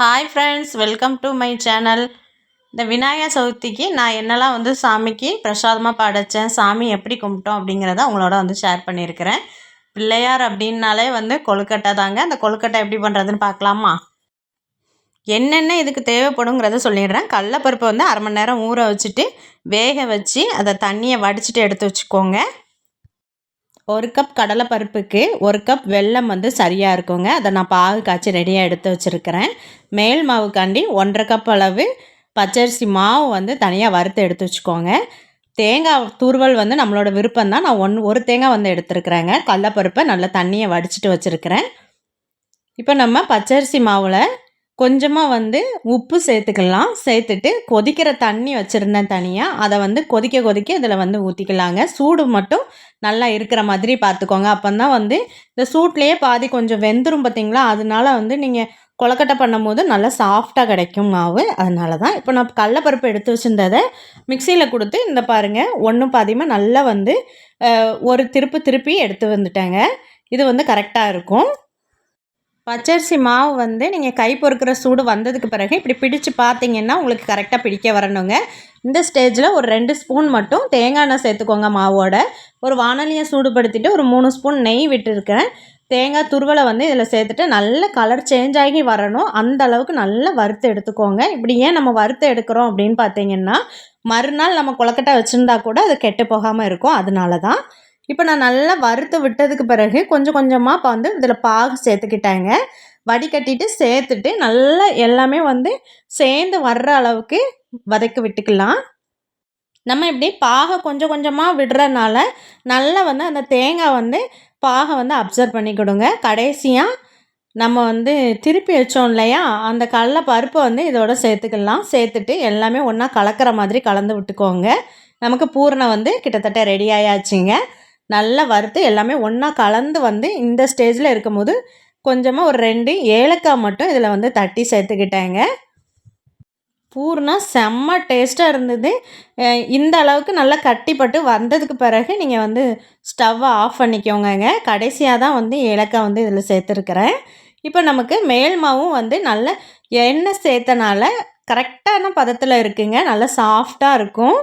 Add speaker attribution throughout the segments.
Speaker 1: Hi friends welcome to my channel இந்த விநாயகர் சதுர்த்திக்கு நான் என்னெல்லாம் வந்து சாமிக்கு பிரசாதமாக படைத்தேன் சாமி எப்படி கும்பிட்டோம் அப்படிங்கிறத உங்களோட வந்து ஷேர் பண்ணியிருக்கிறேன். பிள்ளையார் அப்படின்னாலே வந்து கொழுக்கட்டை தாங்க. அந்த கொழுக்கட்டை எப்படி பண்ணுறதுன்னு பார்க்கலாமா? என்னென்ன இதுக்கு தேவைப்படுங்கிறத சொல்லிடுறேன். கடலப்பருப்பை வந்து அரை மணி நேரம் ஊற வச்சுட்டு வேக வச்சு அதை தண்ணியை வடிச்சிட்டு எடுத்து வச்சுக்கோங்க. ஒரு கப் கடலைப்பருப்புக்கு ஒரு கப் வெல்லம் வந்து சரியாக இருக்குங்க. அதை நான் பாகு காய்ச்சி ரெடியாக எடுத்து வச்சுருக்கிறேன். மேல் மாவுக்காண்டி ஒன்றரை கப் அளவு பச்சரிசி மாவு வந்து தனியாக வறுத்து எடுத்து வச்சுக்கோங்க. தேங்காய் தூர்வல் வந்து நம்மளோட விருப்பம் தான் நான் ஒன் ஒரு தேங்காய் வந்து எடுத்துருக்குறேங்க. கடலப்பருப்பை நல்லா தண்ணியை வடிச்சிட்டு வச்சுருக்கிறேன். இப்போ நம்ம பச்சரிசி மாவில் கொஞ்சமாக வந்து உப்பு சேர்த்துக்கலாம். சேர்த்துட்டு கொதிக்கிற தண்ணி வச்சுருந்தேன் தனியாக அதை வந்து கொதிக்க கொதிக்க இதில் வந்து ஊற்றிக்கலாங்க சூடு மட்டும் நல்லா இருக்கிற மாதிரி பார்த்துக்கோங்க. அப்போ தான் வந்து இந்த சூட்லேயே பாதி கொஞ்சம் வெந்துரும் பார்த்தீங்களா அதனால வந்து நீங்கள் கொலக்கட்டை பண்ணும் போது நல்லா சாஃப்டாக கிடைக்கும் மாவு. அதனால தான் இப்போ நான் கடலப்பருப்பு எடுத்து வச்சுருந்ததை மிக்சியில் கொடுத்து இந்த பாருங்கள் ஒன்றும் பாதியமாக நல்லா வந்து ஒரு திருப்பு திருப்பி எடுத்து வந்துட்டேங்க. இது வந்து கரெக்டாக இருக்கும். பச்சரிசி மாவு வந்து நீங்கள் கை பொறுக்கிற சூடு வந்ததுக்கு பிறகு இப்படி பிடிச்சு பார்த்தீங்கன்னா உங்களுக்கு கரெக்டாக பிடிக்க வரணுங்க. இந்த ஸ்டேஜில் ஒரு ரெண்டு ஸ்பூன் மட்டும் தேங்காய் எண்ணெய் சேர்த்துக்கோங்க மாவோட. ஒரு வானலியை சூடுபடுத்திட்டு ஒரு மூணு ஸ்பூன் நெய் விட்டுருக்கேன். தேங்காய் துருவலை வந்து இதில் சேர்த்துட்டு நல்ல கலர் சேஞ்ச் ஆகி வரணும். அந்த அளவுக்கு நல்லா வறுத்து எடுத்துக்கோங்க. இப்படி ஏன் நம்ம வறுத்து எடுக்கிறோம் அப்படின்னு பார்த்தீங்கன்னா மறுநாள் நம்ம கொலக்கட்டை வச்சுருந்தா கூட அது கெட்டு போகாமல் இருக்கும். அதனால தான் இப்போ நான் நல்லா வறுத்து விட்டதுக்கு பிறகு கொஞ்சம் கொஞ்சமாக இப்போ வந்து இதில் பாகு சேர்த்துக்கிட்டேங்க. வடிகட்டிட்டு சேர்த்துட்டு நல்லா எல்லாமே வந்து சேர்ந்து வர்ற அளவுக்கு வதக்க விட்டுக்கலாம். நம்ம இப்படி பாகை கொஞ்சம் கொஞ்சமாக விடுறதுனால நல்லா வந்து அந்த தேங்காய் வந்து பாகை வந்து அப்சர்வ் பண்ணிக்கிடுங்க. கடைசியாக நம்ம வந்து திருப்பி வச்சோம் இல்லையா? அந்த கடல பருப்பை வந்து இதோட சேர்த்துக்கலாம். சேர்த்துட்டு எல்லாமே ஒன்றா கலக்கிற மாதிரி கலந்து விட்டுக்கோங்க. நமக்கு பூரணம் வந்து கிட்டத்தட்ட ரெடி ஆயாச்சுங்க. நல்லா வறுத்து எல்லாமே ஒன்றா கலந்து வந்து இந்த ஸ்டேஜில் இருக்கும்போது கொஞ்சமாக ஒரு ரெண்டு ஏலக்காய் மட்டும் இதில் வந்து தட்டி சேர்த்துக்கிட்டேங்க. பூர்ணா செம்ம டேஸ்ட்டாக இருந்தது. இந்த அளவுக்கு நல்லா கட்டிப்பட்டு வந்ததுக்கு பிறகு நீங்கள் வந்து ஸ்டவ்வை ஆஃப் பண்ணிக்கோங்கங்க. கடைசியாக தான் வந்து ஏலக்காய் வந்து இதில் சேர்த்துருக்குறேன். இப்போ நமக்கு மேல் மாவும் வந்து நல்ல எண்ணெய் சேர்த்தனால கரெக்டான பதத்தில் இருக்குங்க. நல்லா சாஃப்டாக இருக்கும்.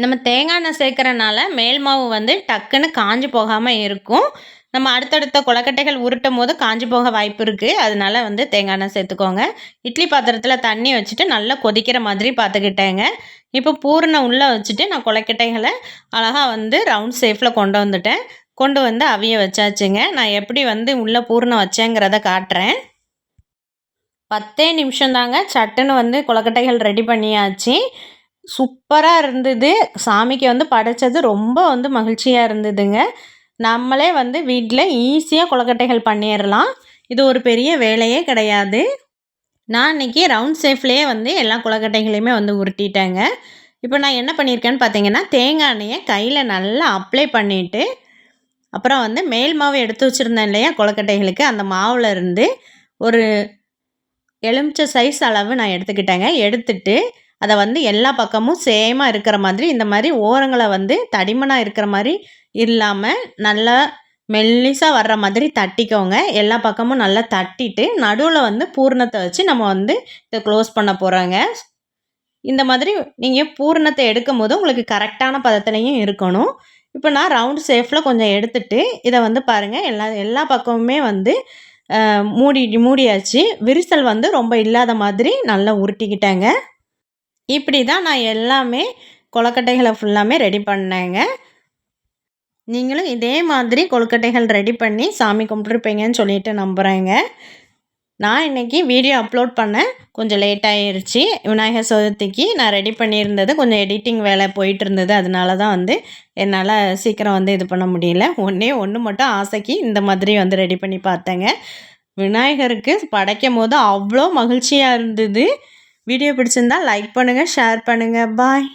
Speaker 1: நம்ம தேங்காய் எண்ணெய் சேர்க்குறனால மேல் மாவு வந்து டக்குன்னு காஞ்சி போகாமல் இருக்கும். நம்ம அடுத்தடுத்த கொலக்கட்டைகள் உருட்டும் போது காஞ்சி போக வாய்ப்பு இருக்குது அதனால வந்து தேங்காய் எண்ணெய் சேர்த்துக்கோங்க. இட்லி பாத்திரத்தில் தண்ணி வச்சுட்டு நல்லா கொதிக்கிற மாதிரி பார்த்துக்கிட்டேங்க இப்போ பூரணை உள்ளே வச்சுட்டு நான் கொலக்கட்டைகளை அழகாக வந்து ரவுண்ட் ஷேஃபில் கொண்டு வந்துட்டேன். கொண்டு வந்து அவிய வச்சாச்சுங்க. நான் எப்படி வந்து உள்ளே பூரணம் வச்சேங்கிறத காட்டுறேன். பத்தே நிமிஷம் தாங்க சட்டுன்னு வந்து கொலக்கட்டைகள் ரெடி பண்ணியாச்சு. சூப்பராக இருந்தது. சாமிக்கு வந்து படைச்சது ரொம்ப வந்து மகிழ்ச்சியாக இருந்ததுங்க. நம்மளே வந்து வீட்டில் ஈஸியாக கொலக்கட்டைகள் பண்ணிடலாம் இது ஒரு பெரிய வேலையே கிடையாது. நான் இன்றைக்கி ரவுண்ட் ஷேஃப்லேயே வந்து எல்லா கொலக்கட்டைகளையுமே வந்து உருட்டிட்டேங்க. இப்போ நான் என்ன பண்ணியிருக்கேன்னு பார்த்தீங்கன்னா தேங்காய் எண்ணெயை கையில் நல்லா அப்ளை பண்ணிவிட்டு அப்புறம் வந்து மேல் மாவு எடுத்து வச்சுருந்தேன் இல்லையா கொலக்கட்டைகளுக்கு அந்த மாவில் இருந்து ஒரு எலுமிச்சை சைஸ் அளவு நான் எடுத்துக்கிட்டேங்க. எடுத்துட்டு அதை வந்து எல்லா பக்கமும் சேமாக இருக்கிற மாதிரி இந்த மாதிரி ஓரங்களை வந்து தடிமனாக இருக்கிற மாதிரி இல்லாமல் நல்லா மெல்லிசாக வர்ற மாதிரி தட்டிக்கோங்க. எல்லா பக்கமும் நல்லா தட்டிட்டு நடுவில் வந்து பூர்ணத்தை வச்சு நம்ம வந்து இதை க்ளோஸ் பண்ண போகிறோங்க இந்த மாதிரி நீங்கள் பூர்ணத்தை எடுக்கும் போது உங்களுக்கு கரெக்டான பதத்துலையும் இருக்கணும். இப்போ நான் ரவுண்ட் ஷேஃபில் கொஞ்சம் எடுத்துட்டு இதை வந்து பாருங்கள் எல்லா எல்லா பக்கமுமே வந்து மூடி மூடியாச்சு. விரிசல் வந்து ரொம்ப இல்லாத மாதிரி நல்லா உருட்டிக்கிட்டேங்க. இப்படி தான் நான் எல்லாமே கொழுக்கட்டைகளை ஃபுல்லாமே ரெடி பண்ணேங்க. நீங்களும் இதே மாதிரி கொழுக்கட்டைகள் ரெடி பண்ணி சாமி கும்பிட்ருப்பீங்கன்னு சொல்லிட்டு நம்புகிறேங்க நான் இன்றைக்கி வீடியோ அப்லோட் பண்ணேன் கொஞ்சம் லேட் ஆகிருச்சு விநாயகர் சதுர்த்திக்கு நான் ரெடி பண்ணியிருந்தது கொஞ்சம் எடிட்டிங் வேலை போயிட்டு இருந்தது அதனால தான் வந்து என்னால் சீக்கிரம் வந்து இது பண்ண முடியல. ஒன்றே ஒன்று மட்டும் ஆசைக்கு இந்த மாதிரி வந்து ரெடி பண்ணி பார்த்தேங்க. விநாயகருக்கு படைக்கும் போது அவ்வளோ மகிழ்ச்சியாக இருந்தது. வீடியோ பிடிச்சிருந்தா லைக் பண்ணுங்கள் ஷேர் பண்ணுங்கள் பாய்